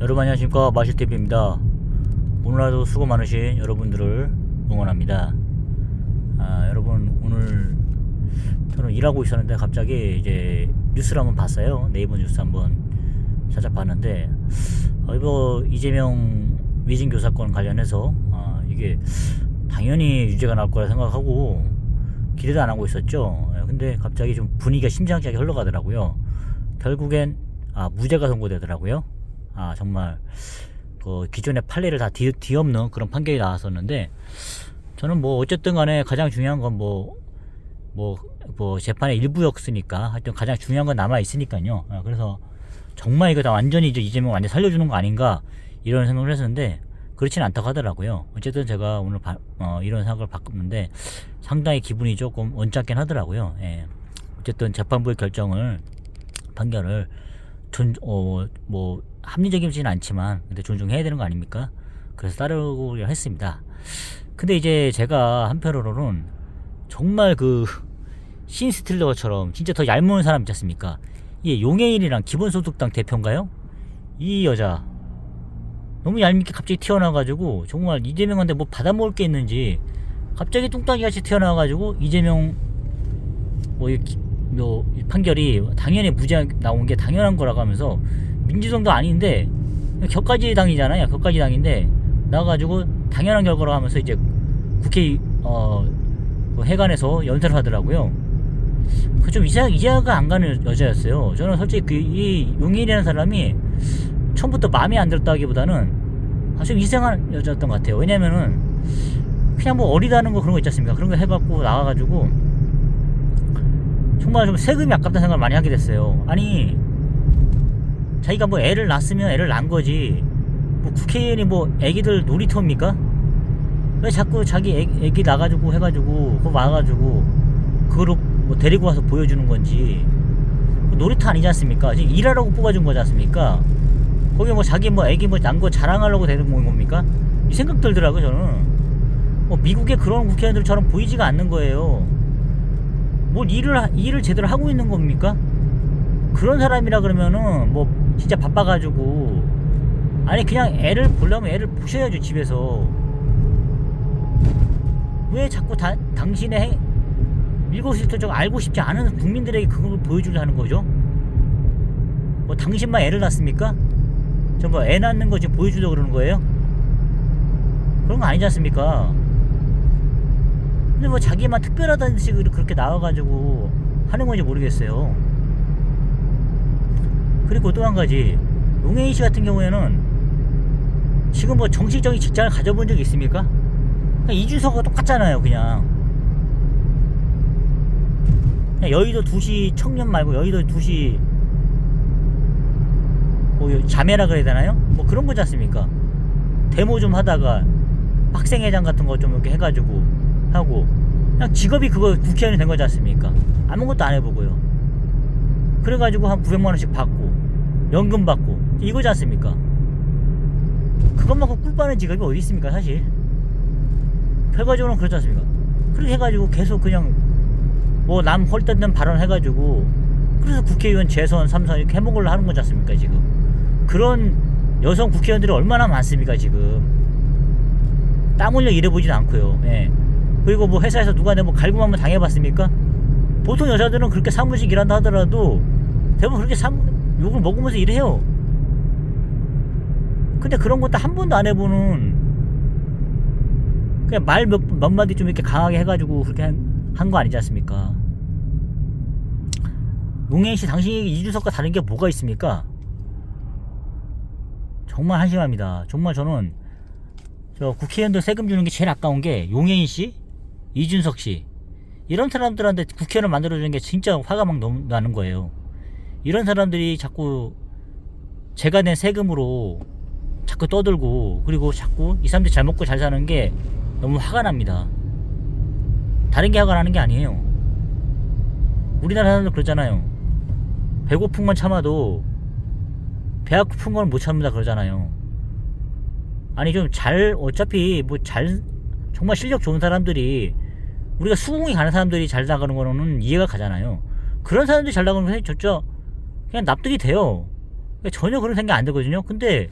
여러분 안녕하십니까? 마실TV입니다. 오늘 하루 수고 많으신 여러분들을 응원합니다. 아, 여러분 오늘 저는 일하고 있었는데 갑자기 이제 뉴스를 한번 봤어요. 네이버 뉴스 한번 찾아봤는데 어, 이거 이재명 위증교 사건 관련해서 아, 이게 당연히 유죄가 나올 거라 생각하고 기대도 안 하고 있었죠. 예, 근데 갑자기 좀 분위기가 심상치 않게 흘러가더라고요. 결국엔 아, 무죄가 선고되더라고요 아 정말 그 기존의 판례를 다 뒤, 뒤엎는 그런 판결이 나왔었는데 저는 뭐 어쨌든 간에 가장 중요한 건 뭐 뭐 뭐 재판의 일부였으니까 하여튼 가장 중요한 건 남아 있으니까요. 아, 그래서 정말 이거 다 완전히 이제 이재명 완전 히 살려주는 거 아닌가 이런 생각을 했었는데 그렇지는 않다고 하더라고요. 어쨌든 제가 오늘 바, 어, 이런 생각을 바꿨는데 상당히 기분이 조금 언짢긴 하더라고요. 예. 어쨌든 재판부의 결정을 판결을 존, 어, 뭐, 합리적이지는 않지만, 근데 존중해야 되는 거 아닙니까? 그래서 따르고 했습니다. 근데 이제 제가 한편으로는 정말 그, 신스틸러처럼 진짜 더 얄미운 사람 있지 않습니까? 이 용해인이랑 기본소득당 대표인가요? 이 여자. 너무 얄밉게 갑자기 튀어나와가지고, 정말 이재명한테 뭐 받아먹을 게 있는지, 갑자기 뚱땅이 같이 튀어나와가지고, 이재명, 뭐, 이, 뭐, 이 판결이 당연히 무죄 나온 게 당연한 거라고 하면서 민주당도 아닌데 격가지 당이잖아요. 격가지 당인데 나가지고 당연한 결과로 하면서 이제 국회 어그 해관에서 연설을 하더라고요. 그 좀 이해 이해가 안 가는 여자였어요. 저는 솔직히 그 이 용인이라는 사람이 처음부터 마음에 안 들었다기보다는 아주 이상한 여자였던 것 같아요. 왜냐면은 그냥 뭐 어리다는 거 그런 거 있지 않습니까? 그런 거 해갖고 나와가지고 정말 좀 세금이 아깝다는 생각을 많이 하게 됐어요. 아니, 자기가 뭐 애를 낳았으면 애를 낳은 거지. 뭐 국회의원이 뭐 애기들 놀이터입니까? 왜 자꾸 자기 애, 애기 낳아가지고 해가지고, 그거 와가지고, 그거로 뭐 데리고 와서 보여주는 건지. 놀이터 아니지 않습니까? 지금 일하라고 뽑아준 거지 않습니까? 거기 뭐 자기 뭐 애기 뭐 난 거 자랑하려고 되는 겁니까? 이 생각 들더라고요, 저는. 뭐 미국의 그런 국회의원들처럼 보이지가 않는 거예요. 뭘 일을 하- 일을 제대로 하고 있는 겁니까? 그런 사람이라 그러면은 뭐 진짜 바빠가지고 아니 그냥 애를 보려면 애를 보셔야죠 집에서 왜 자꾸 다, 당신의 행, 일거수일투족 알고 싶지 않은 국민들에게 그걸 보여주려 하는 거죠? 뭐 당신만 애를 낳습니까? 저뭐애 낳는 거 지금 보여주려고 그러는 거예요? 그런 거 아니지 않습니까? 근데 뭐 자기만 특별하다는 식으로 그렇게 나와가지고 하는 건지 모르겠어요. 그리고 또 한 가지 용혜인 씨 같은 경우에는 지금 뭐 정식적인 직장을 가져본 적이 있습니까? 그냥 이준석과 똑같잖아요, 그냥. 그냥 여의도 2시 청년 말고 여의도 2시 뭐 자매라 그래야 되나요? 뭐 그런 거지 않습니까? 데모 좀 하다가 학생회장 같은 거 좀 이렇게 해가지고 하고 그냥 직업이 그거 국회의원이 된 거지 않습니까? 아무것도 안 해보고요. 그래가지고 한 900만 원씩 받고 연금 받고 이거지 않습니까? 그것만큼 꿀 빠는 직업이 어디 있습니까 사실? 결과적으로는 그렇지 않습니까? 그렇게 해가지고 계속 그냥 뭐 남 헐뜯는 발언 해가지고 그래서 국회의원 재선 삼선 이렇게 해먹으려 하는 거지 않습니까 지금? 그런 여성 국회의원들이 얼마나 많습니까 지금? 땀 흘려 일해보지도 않고요. 예. 그리고 뭐 회사에서 누가 내뭐 갈굼 한번 당해봤습니까? 보통 여자들은 그렇게 사무직 일한다 하더라도 대부분 그렇게 사무, 욕을 먹으면서 일해요. 근데 그런 것도 한 번도 안 해보는 그냥 말 몇 몇 마디 좀 이렇게 강하게 해가지고 그렇게 한 거 아니지 않습니까? 용혜인 씨 당신이 이준석과 다른 게 뭐가 있습니까? 정말 한심합니다. 정말 저는 저 국회의원들 세금 주는 게 제일 아까운 게 용혜인 씨, 이준석 씨 이런 사람들한테 국회의원을 만들어주는 게 진짜 화가 막 너무 나는 거예요. 이런 사람들이 자꾸 제가 낸 세금으로 자꾸 떠들고 그리고 자꾸 이 사람들이 잘 먹고 잘 사는 게 너무 화가 납니다. 다른 게 화가 나는 게 아니에요. 우리나라 사람들 그러잖아요. 배고픈 건 참아도 배 아픈 건 못 참는다 그러잖아요. 아니 좀 잘 어차피 뭐 잘 정말 실력 좋은 사람들이 우리가 수긍이 가는 사람들이 잘 나가는 거는 이해가 가잖아요. 그런 사람들이 잘 나가는 건 진짜 그냥 납득이 돼요. 전혀 그런 생각 안 들거든요. 근데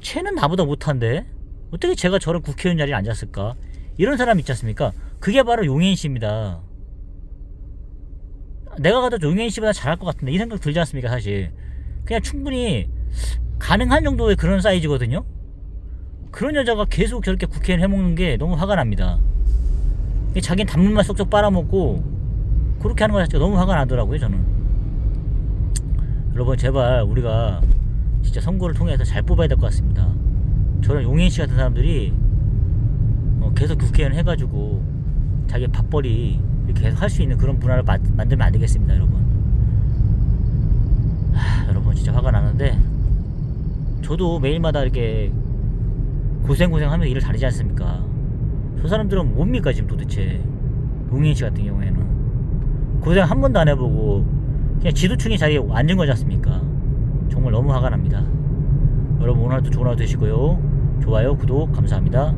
쟤는 나보다 못한데 어떻게 제가 저런 국회의원 자리에 앉았을까? 이런 사람 있지 않습니까? 그게 바로 용인 씨입니다. 내가 가도 용인 씨보다 잘할 것 같은데 이 생각 들지 않습니까 사실 그냥 충분히 가능한 정도의 그런 사이즈거든요 그런 여자가 계속 저렇게 국회의원 해먹는 게 너무 화가 납니다 자기는 단물만 쏙쏙 빨아먹고 그렇게 하는 거 자체가 너무 화가 나더라고요 저는 여러분 제발 우리가 진짜 선거를 통해서 잘 뽑아야 될 것 같습니다 저런 용인 씨 같은 사람들이 어, 계속 국회의원 해가지고 자기 밥벌이 계속 할 수 있는 그런 문화를 마- 만들면 안 되겠습니다, 여러분. 하, 여러분 진짜 화가 나는데 저도 매일마다 이렇게 고생고생하면서 일을 다니지 않습니까? 저 사람들은 뭡니까 지금 도대체 용인 씨 같은 경우에는 고생 한 번도 안 해보고 그냥 지도층의 자리에 앉은 거지 않습니까? 정말 너무 화가 납니다. 여러분 오늘도 좋은 하루 되시고요. 좋아요, 구독 감사합니다.